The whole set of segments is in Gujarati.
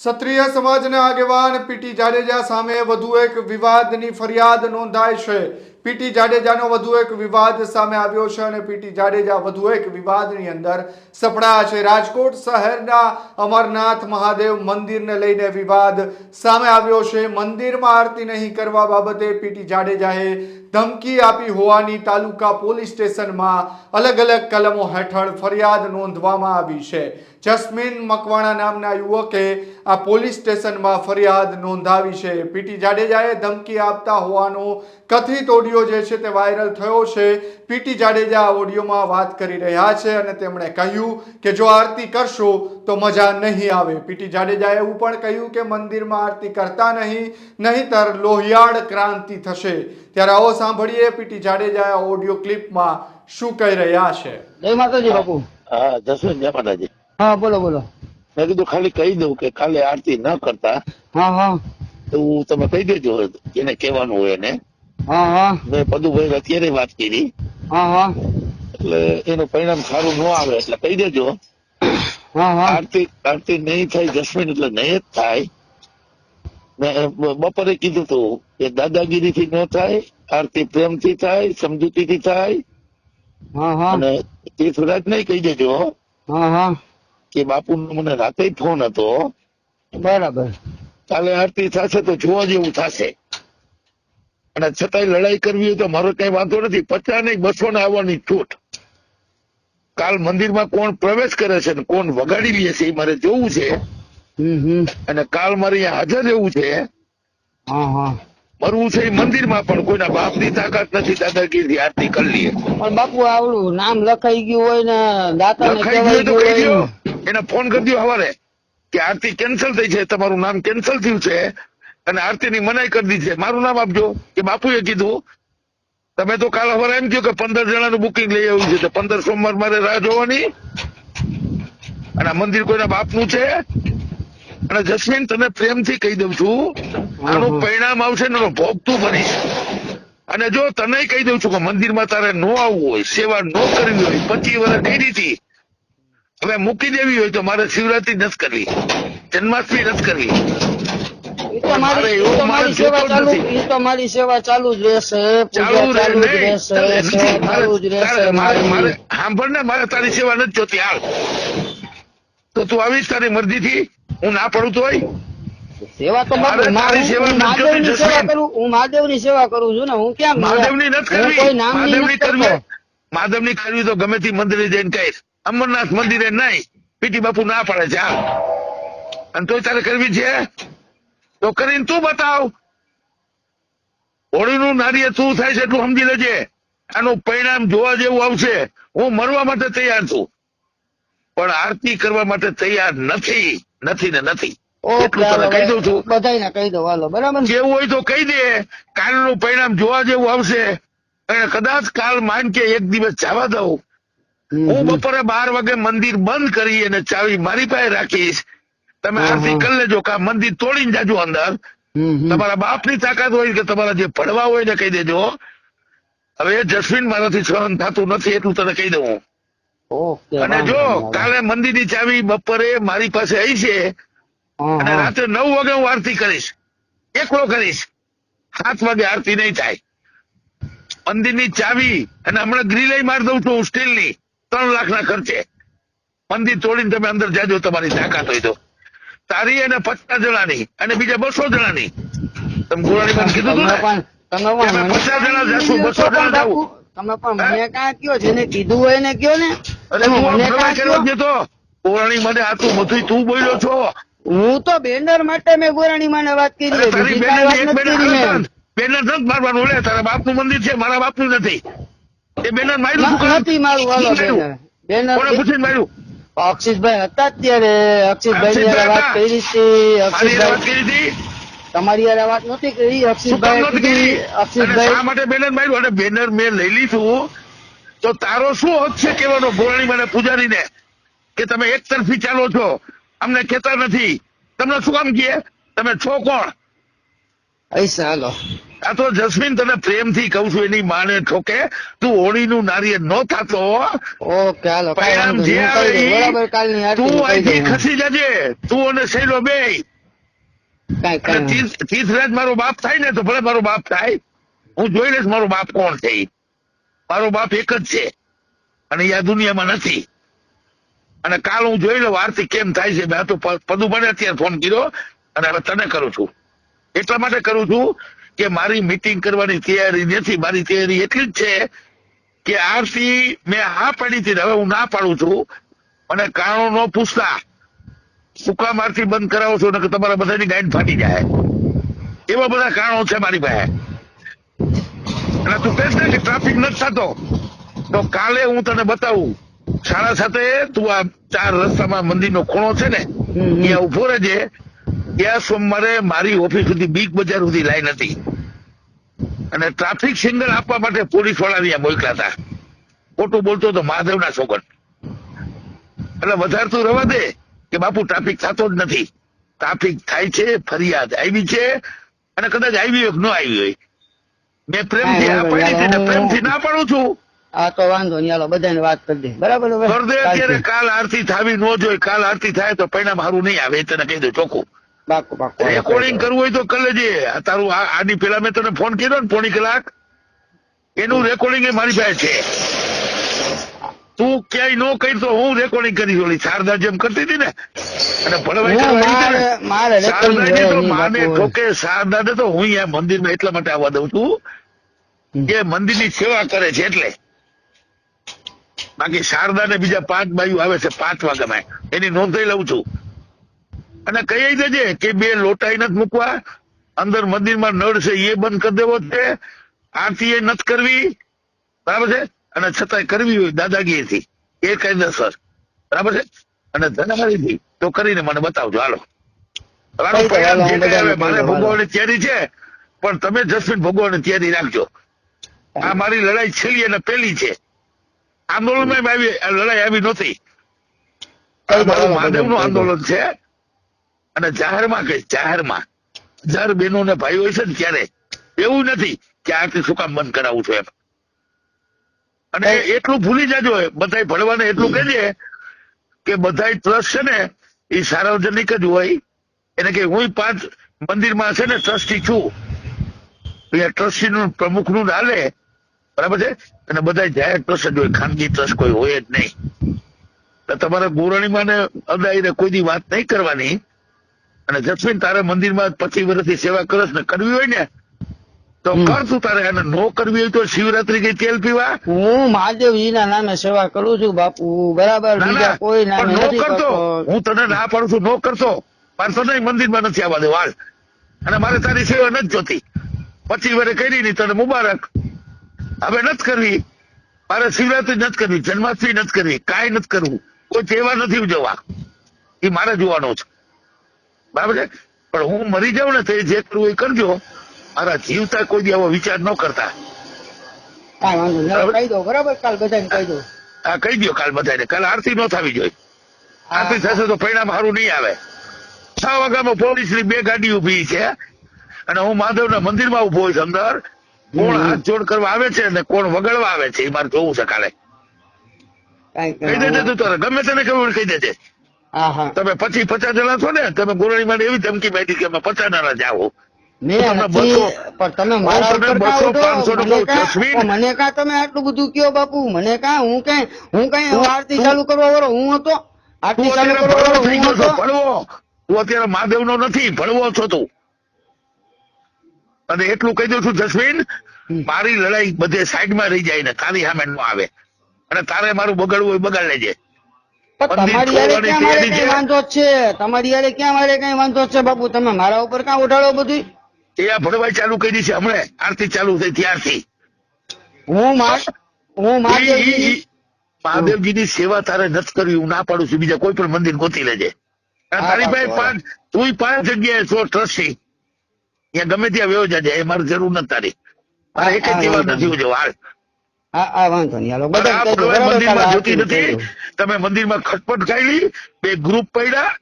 ક્ષત્રિય સમાજના આગેવાન પીટી જાડેજા સામે વધુ એક વિવાદની ફરિયાદ નોંધાઈ છે. પીટી જાડેજાનો વધુ એક વિવાદ સામે આવ્યો છે અને પીટી જાડેજા વધુ એક વિવાદની અંદર સપડાયા છે. રાજકોટ શહેરના અમરનાથ મહાદેવ મંદિરને લઈને વિવાદ સામે આવ્યો છે. મંદિરમાં આરતી નહીં કરવા બાબતે પીટી જાડેજાએ ધમકી આપી હોવાની તાલુકા પોલીસ સ્ટેશનમાં અલગ અલગ કલમો હેઠળ ફરિયાદ નોંધવામાં આવી છે. જસ્મીન મકવાણા નામના યુવકે આ પોલીસ સ્ટેશનમાં ફરિયાદ નોંધાવી છે. પીટી જાડેજાએ ધમકી આપતા હોવાનો કથિત ઓડિયો જે છે તે વાયરલ થયો છે. પીટી જાડેજા આ ઓડિયોમાં વાત કરી રહ્યા છે અને તેમણે કહ્યું કે જો આરતી કરશો તો મજા નહીં આવે. પીટી જાડેજાએ એવું પણ કહ્યું કે મંદિરમાં આરતી કરતા નહીં નહીતર લોહિયાળ ક્રાંતિ થશે. ત્યારે આવો સાંભળીએ પીટી જાડેજા આ ઓડિયો ક્લિપમાં શું કહી રહ્યા છે. જય માતાજી બાપુ. હા જસવંત જય માતાજી. હા બોલો બોલો. મેં કીધું ખાલી કહી દઉં કે કાલે આરતી ન કરતા હા હા. તો તમે કહી દેજો એને કહેવાનું હોય એને. મેં પદુભાઈ અત્યારે વાત કરી. એટલે એનું પરિણામ સારું ન આવે એટલે કહી દેજો. હા હા. આરતી આરતી નહીં થાય જસ્મીન એટલે નહીં જ થાય. બપોરે કીધું તું કે દાદાગીરી થી ન થાય આરતી થાય સમજૂતીથી થાય. હા હા. અને તીર્થરાજ નહીં કહી દેજો. હા હા. કે બાપુનો મને રાતે ફોન હતો. બરાબર. કાલે આરતી થશે તો જોવા જેવું થશે. અને છતાંય લડાઈ કરવી હોય તો મારો કઈ વાંધો નથી. પચાસ નહીં બસો ને આવવાની છૂટ. કાલ મંદિરમાં કોણ પ્રવેશ કરે છે ને કોણ વગાડી લે છે એ મારે જોવું છે. અને કાલ મારે અહીંયા હાજર રહેવું છે. મરવું છે એ મંદિરમાં પણ કોઈના બાપની તાકાત નથી દાદાગીરી આરતી કરી લઈએ. પણ બાપુ આવડું નામ લખાઈ ગયું હોય ને દાતા લખાઈ ગયું કહી દો એને ફોન કરી દો હવારે કે આરતી કેન્સલ થઈ છે તમારું નામ કેન્સલ થયું છે. અને આરતીની મનાઈ કરી દીધી છે. મારું નામ આપજો. કે બાપુએ કીધું તમે તો કાલ હવારે એમ કહ્યું કે પંદર જણાનું બુકિંગ લઈ આવ્યું છે. તો પંદર સોમવાર મારે રાહ જોવાની. અને આ મંદિર કોઈના બાપનું છે. અને જસ્મીન તને પ્રેમથી કહી દઉં છું આનું પરિણામ આવશે ને એનો ભોગ તું ભરીશ અને જો તને કહી દઉં છું કે મંદિરમાં તારે નો આવવું હોય સેવા નો કરવી હોય પચીસ વર્ષ કઈ હતી હવે મૂકી દેવી હોય તો મારે શિવરાત્રી નથી કરવી. જન્માષ્ટમી નથી કરવી. ઈ તો મારી મારે ઈ એવું તો મારી મારે સેવા ચાલુ સેવા જ રહેશે. ચાલુ જ ચાલે જ મારે સાંભળ ને મારે તારી સેવા નથી જોતી. હાલ. તો તું આવીશ તારી મરજીથી? હું ના પડું તોય સેવા તો મારે સેવા મહાદેવની સેવા કરું હું મહાદેવની સેવા કરું છું ને. હું ક્યાં મહાદેવની નથી કરવી. મહાદેવની કરવી મહાદેવની કરવી તો ગમે તે મંદિરે જઈને કહીશ. અમરનાથ મંદિરે નહીં. પીટી બાપુ ના પાડે છે અને તોય તારે કરવી છે? તો કરીને તું બતાવ. હોળીનું નારીએ શું થાય છે એટલું સમજી લેજે. આનું પરિણામ જોવા જેવું આવશે. હું મરવા માટે તૈયાર છું. પણ આરતી કરવા માટે તૈયાર નથી. નથી ને નથી. કહી દઉં છું. કહી હાલો બરાબર? જેવું હોય તો કહી દે. કાલનું પરિણામ જોવા જેવું આવશે. અને કદાચ કાલ માન કે એક દિવસ જવા દઉં. હું બપોરે બાર વાગે મંદિર બંધ કરી અને ચાવી મારી પાસે રાખીશ. તમે આરતી કરી લેજો કે મંદિર તોડીને જાજો અંદર. તમારા બાપની તાકાત હોય કે તમારા જે પડવા હોય ને કહી દેજો. હવે જસ્મીન મારાથી સહન થતું નથી એટલું તને કહી દઉં. અને જો કાલે મંદિરની ચાવી બપોરે મારી પાસે આવી છે અને રાત્રે નવ વાગે હું આરતી કરીશ. એકલો કરીશ. સાત વાગે આરતી નહીં થાય. મંદિરની ચાવી અને હમણાં ગ્રીલાઈ મારી દઉં છું સ્ટીલની ત્રણ લાખના ખર્ચે. મંદિર તોડીને તમે અંદર જાજો તમારી તાકાત હોય તો. તારી અને પચાસ જણાની અને બીજા બસો જણાની. તમે ગોળાની પણ કીધું હતું ને? તમે પણ પચાસ જણા જાશું, બસો જણા બાપુ, તમે પણ મને કાં કયો? જેને કીધું હોય એને કયો ને? અરે મને કાં ફરવા કયો? તો ગોળાની મને આટલું બધું તું બોલ્યો છો. હું તો બેનર માટે મેં ગોરાણી માને વાત કરી તારી બેનર એક બેનર બેનર નથી મારવાનું લે તારા બાપનું મંદિર છે મારા બાપનું નથી. એ બેનર માર્યું નથી મારું હાલો? બેનર. બેનર પૂછીને માર્યું? અક્ષિતભાઈ હતા અત્યારે. અક્ષિતભાઈ વાત કરી હતી અક્ષિતભાઈ તમારી યાર વાત નથી કરી. અક્ષિતભાઈ અક્ષિતભાઈ શા માટે બેનર માર્યું? અને બેનર મેં લઈ લીધું. તો તારો શું હક છે કેવાનો ગોરાણી મને પૂજારીને કે તમે એક તરફી ચાલો છો. અમને કહેતા નથી. તમને શું કામ કહે? તમે છો કોણ? પૈસા આ તો જસ્મીન તને પ્રેમથી કહું છું એની માને ઠોકે. તું હોળીનું નારિયેળ ન થાતો ઓકે હાલો બરાબર કાલની તું અહીંથી ખસી જજે. તું અને શૈલો બે. તીર્થરાજ મારો બાપ થાય ને તો ભલે મારો બાપ થાય. હું જોઈ લઈશ મારો બાપ કોણ છે મારો બાપ એક જ છે. અને એ આ દુનિયામાં નથી. અને કાલ હું જોઈ લઉં આરતી કેમ થાય છે? મેં આ તો પ- પદુભાને અત્યારે ફોન કર્યો અને હવે તને કરું છું. એટલા માટે કરું છું કે મારી મિટિંગ કરવાની તૈયારી નથી મારી તૈયારી એટલી જ છે કે આરસી મેં હા પાડી હતી હવે હું ના પાડું છું. અને કારણો ન પૂછતા સુકા મારથી બંધ કરાવો છો ને તમારા બધાની ગાઈડ ફાટી જાય. એવા બધા કારણો છે મારી પાસે. અને તું કહે ને કે ટ્રાફિક નથી થતો તો કાલે હું તને બતાવું. સાડા સાથે તું આ ચાર રસ્તામાં મંદિરનો ખૂણો છે ને. ત્યાં ઊભો રહેજે. ત્યાં સોમવારે મારી ઓફિસ સુધી બીગ બજાર સુધી લાઈન હતી. અને ટ્રાફિક સિગ્નલ આપવા માટે પોલીસવાળા અહીંયા મોકલા હતા. ખોટું બોલતો તો મહાદેવના સોગન એટલે વધારે તું રવા દે કે બાપુ ટ્રાફિક થતો જ નથી. ટ્રાફિક થાય છે ફરિયાદ આવી છે અને કદાચ આવી હોય ન આવી હોય. મેં પ્રેમથી આ પાડી છે પ્રેમથી ના પાડું છું. આ તો વાંધો નહીં હાલો બધાને વાત કરી દે. બરાબર દે અત્યારે કાલ આરતી થાવી ન જોઈએ કાલ આરતી થાય તો પરિણામ સારું નહીં આવે તને કહી દઉં ચોખ્ખું. રેકોર્ડિંગ કરવું હોય તો કરી લેજે. તારું આની પેલા મેં તને ફોન કર્યો ને પોણી કલાક? એનું રેકોર્ડિંગ એ મારી પાસે છે. તું ક્યાંય નો કરી તો હું રેકોર્ડિંગ કરી ઓલી શારદા જેમ કરતી હતી ને? અને ભણવાઈ તો માને ઠોકે શારદાને તો હું અહીંયા મંદિરમાં એટલા માટે આવવા દઉં છું. કે મંદિરની સેવા કરે છે એટલે. બાકી શારદા ને બીજા પાંચ બાયુ આવે છે પાંચ વાગ્યામાં. એની નોંધાઈ લઉં છું. અને કહી દેજે કે બે લોટા નથી મૂકવા. અંદર મંદિરમાં નળ છે એ બંધ કરી દેવો છે. આરતી એ નથી કરવી. બરાબર છે? અને છતાંય કરવી હોય દાદાગીરીથી. એ કાયદેસર. બરાબર છે? અને ધનારીથી તો કરીને મને બતાવજો. હાલો. મારે. ભોગવવાની તૈયારી છે પણ તમે જસ્મીન ભોગવવાની તૈયારી રાખજો. આ મારી લડાઈ છેલ્લી અને પેલી છે. આંદોલનમાં આવી લડાઈ આવી નહોતી. બધાને કહી દો. આંદોલન છે. અને જાહેરમાં કઈ જાહેરમાં. હજાર બહેનો ને હોય છે ને ત્યારે. એવું નથી કે આરતી શું કામ બંધ કરાવું છું એમ. અને એટલું ભૂલી જાજો બધા ભણવાને એટલું કહેજે કે બધાય ટ્રસ્ટ છે ને એ સાર્વજનિક જ હોય. એને કે હું પાંચ મંદિરમાં છે ને ટ્રસ્ટી છું. અહીંયા ટ્રસ્ટી નું પ્રમુખનું હાલે. બરાબર છે? અને બધા જાહેર ટ્રસ્ટ જ હોય ખાનગી ટ્રસ્ટ કોઈ હોય જ નહીં. તો તમારે ગોરણીમાં ને અદાઈને કોઈ દી વાત નહીં કરવાની. અને જસવીન તારે મંદિરમાં પચીસ વર્ષથી સેવા કરસ ને કરવી હોય ને તો કર તું તારે અને નો કરવી હોય તો શિવરાત્રી કઈ તેલ પીવા? હું મહાદેવજીના નામે સેવા કરું છું બાપુ બરાબર ના બીજા ના કોઈ નામે નો નથી કરતો. હું તને ના પાડું છું નો કરતો. મારે નહીં મંદિરમાં નથી આવવા દે વાળ અને મારે તારી સેવા નથી જોતી. પચીસ વર્ષે કરી નહીં તને મુબારક. હવે નથી કરવી. મારે શિવરાત્રી નથી કરવી જન્માષ્ટમી નથી કરવી કાંઈ નથી કરવું. કોઈ તહેવાર નથી ઉજવવા. એ મારે જોવાનો છે. બરાબર છે? પણ હું મરી જાઉં ને તો જે કરવું એ કરજો. મારા જીવતા કોઈ દી આવો વિચાર ન કરતા. કહી દો બરાબર? કાલ બધાને કહી દો. આ કહી દો કાલ બધાને. કાલ આરતી ન થવી જોઈએ. આરતી થશે તો પરિણામ સારું નહીં આવે. છ વાગ્યામાં પોલીસની બે ગાડી ઊભી છે. અને હું મહાદેવના મંદિરમાં ઊભો હોય છું અંદર. કોણ હાથ જોડ કરવા આવે છે અને કોણ વગાડવા આવે છે એ મારે જોવું છે કાલે. કહી દેજે તું તારે. ગમે તેને કહ્યું કહી દેજે. તમે પછી પચાસ જણા છો ને તમે ગોરણીમાં એવી ધમકી બેઠી કે અમે પચાસ જણા મેં નો મને કાં- તમે આટલું બધું કયો બાપુ મને કા હું કઈ હું કઈ આરતી ચાલુ કરવા વાળો હું હતો? આરતી ચાલુ કરવા વાળો હું હતો? તું અત્યારે મહાદેવનો નથી ભણવો છો તું. અને એટલું કહી દઉં છું જસ્મીન મારી લડાઈ બધે સાઈડમાં રહી જાય ને તારી સામે નો આવે. અને તારે મારું બગાડવું હોય બગાડ લેજે. તમારી યારે ક્યાં મારે કઈ વાંધો છે? તમારી યારે ક્યાં મારે કઈ વાંધો છે બાપુ? તમે મારા ઉપર કાં ઉઠાડો બધું? એ આ ભણવાઈ ચાલુ કરી છે હમણાં. આરતી ચાલુ થઈ ત્યારથી. હું હું મહાદેવજી ઈ- ઈ મહાદેવજીની સેવા તારે નથી કરવી હું ના પાડું છું. બીજા કોઈ પણ મંદિર ગોતી લેજે. તારી પાસે પાંચ તું પાંચ જગ્યાએ છો. ટ્રસ્ટી ત્યાં ગમે ત્યાં વ્યવ જાજે એ મારે જરૂર નથી તારી. મારે એક જ તહેવાર નથી ઉજવ હાલ વાંધો નહીં. હાલો બધા જોતી નથી. તમે મંદિરમાં ખટપટ ખાઈ બે ગ્રુપ પડ્યા.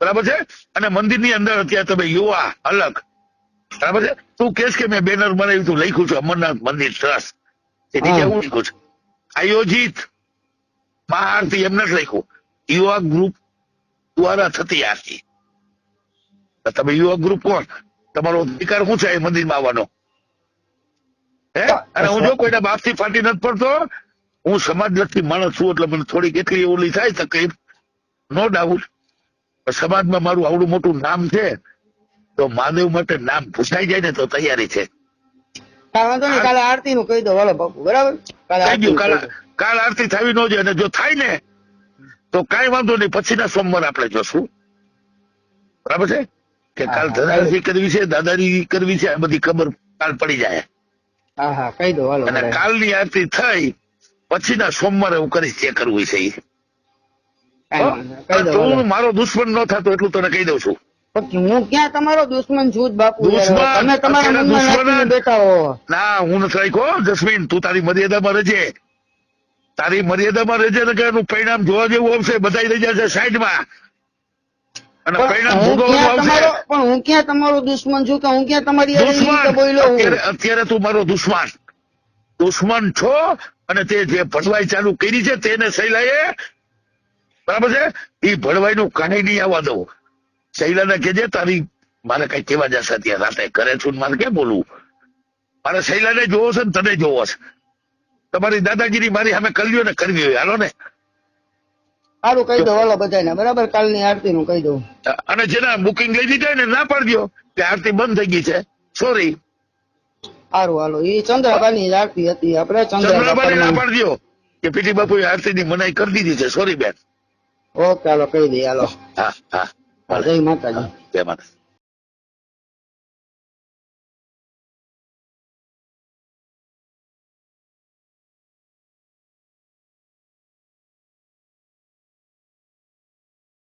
બરાબર છે? અને મંદિરની અંદર અત્યારે તમે યુવા અલગ. બરાબર છે? તું કેસ કે મેં બેનર બનાવ્યું તું લખ્યું છું અમરનાથ મંદિર ટ્રસ્ટ. એ નીચે હું લખ્યું છું. આયોજિત. મહાઆરતી એમ નથી લખ્યું. યુવા ગ્રુપ દ્વારા થતી આરતી. તો તમે યુવા ગ્રુપ કોણ? તમારો અધિકાર શું છે એ મંદિરમાં આવવાનો? હે? અને હું જો કોઈના બાપથી ફાટી નથી પડતો હું સમાજલક્ષી માણસ છું એટલે મને થોડીક એટલી ઓલી થાય તકલીફ નો ડાઉટ સમાજમાં મારું આવડું મોટું નામ છે તો મહાદેવ માટે નામ ભૂસાઈ જાય ને તો તૈયારી છે. વાંધો નહીં કાલે આરતી નું કહી દો હાલો બાપુ બરાબર? કાલે આરતી થવી ન જોઈએ અને જો થાય ને તો કાઈ વાંધો નહીં પછીના સોમવાર આપણે જોશું. બરાબર છે? કે કાલ હા. કરવી છે દાદાજી કરવી છે આ બધી ખબર કાલ પડી જાય. હા હા કહી દો હાલો અને. કાલની આરતી થઈ પછીના સોમવારે હું કરીશ જે કરવું છે એ. તું મારો દુશ્મન ન થતો એટલું તને કહી દઉં છું. હું ક્યાં તમારો દુશ્મન છું બાપુ? તમે તમારા દુશ્મન બેઠા હો. ના હું નથી રાખ્યો જસ્મીન તું તારી મર્યાદામાં રહેજે. તારી મર્યાદામાં રહેજે ને કે એનું પરિણામ જોવા જેવું આવશે બધા રહી જશે સાઈડમાં. અને પરિણામ ભોગવવાનું આવશે. પણ હું ક્યાં તમારો દુશ્મન છું કે હું ક્યાં તમારી દુશ્મન! અત્યારે તું મારો દુશ્મન. દુશ્મન છો અને તે જે ભડવાઈ ચાલુ કરી છે તેને શૈલાએ બરાબર છે? એ ભડવાઈનું કઈ નહીં આવવા દઉં. શૈલાને કહેજે તારી મારે કઈ કેવા જશે ત્યાં રાતે ઘરે છું ને મારે કેમ બોલવું? મારે શૈલાને જોવો છે ને તને જોવો છે. તમારી દાદાગીરી મારી સામે કરવી હોય ને કરવી હોય. હાલો ને. સારું કહી દો હાલો બધાને બરાબર કાલની આરતી નું કહી દઉં. અને જેના બુકિંગ લઈ લીધા ને ના પાડજો કે આરતી બંધ થઈ ગઈ છે. સોરી સારું હાલો. એ ચંદ્રકાની આરતી હતી. આપણે ચંદ્રબાને. ના ચંદ્રકાની પાડજો કે પીટી બાપુએ આરતીની મનાઈ કરી દીધી છે. સોરી બેન. ઓકે હાલો કહી દઈએ હાલો. હા હા. જય માતાજી. જય માતા